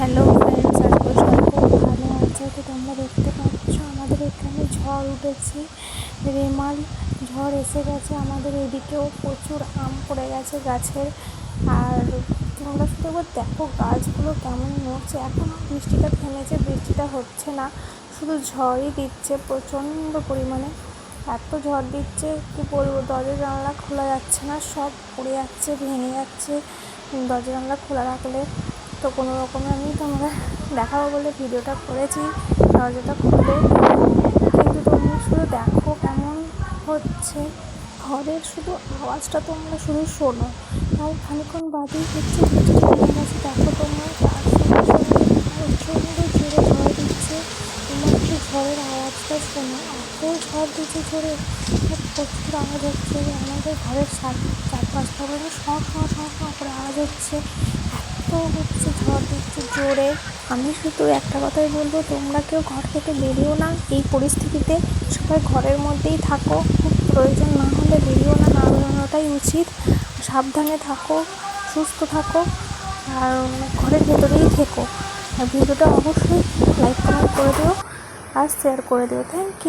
Hello friends আজকে সবাই খুব ভালো আছে। তো তোমরা দেখতে পাচ্ছ, আমাদের এখানে ঝড় উঠেছে। রেমাল ঝড় এসে গেছে, আমাদের এদিকেও প্রচুর আম পড়ে গেছে গাছের। আর তোমরা শুধু একবার দেখো গাছগুলো কেমন নড়ছে। এখনও বৃষ্টিটা থেমেছে, বৃষ্টিটা হচ্ছে না। শুধু ঝড়ই দিচ্ছে, প্রচণ্ড পরিমাণে। এত ঝড় দিচ্ছে, কী বলব দরজা জানলা খোলা যাচ্ছে না, সব পড়ে যাচ্ছে, ভেঙে যাচ্ছে। দরজা জানলা খোলা রাখলে তো কোনো রকমে আমি তোমরা দেখাবো বলে ভিডিওটা করেছি। দরজাটা খুলে কিন্তু তোমরা শুধু দেখো কেমন হচ্ছে। ঘরের শুধু আওয়াজটা তোমরা শুধু শোনো। তাও খানিক্ষণ বাদেই হচ্ছে দেখো তোমরা। তার প্রচণ্ড জোরে ঝড় দিচ্ছে। তোমরা একটু ঝড়ের আওয়াজটা শোনো, এত ঝড় দিচ্ছে জোরে। প্রচুর আওয়াজ হচ্ছে। আমাদের ঘরের চার চারপাশটা মানে শ শ শ শ করে আওয়াজ হচ্ছে। হচ্ছে ঝড় দিচ্ছে জোরে। আমি শুধু একটা কথাই বলব, তোমরা কেউ ঘর থেকে বেরিও না। এই পরিস্থিতিতে সবাই ঘরের মধ্যেই থাকো। খুব প্রয়োজন না হলে বেরিও না না বেরোনোটাই উচিত। সাবধানে থাকো, সুস্থ থাকো, আর ঘরের ভেতরেই থেকো। ভিডিওটা অবশ্যই লাইক, কমেন্ট করে দিও, আর শেয়ার করে দিও। Thank you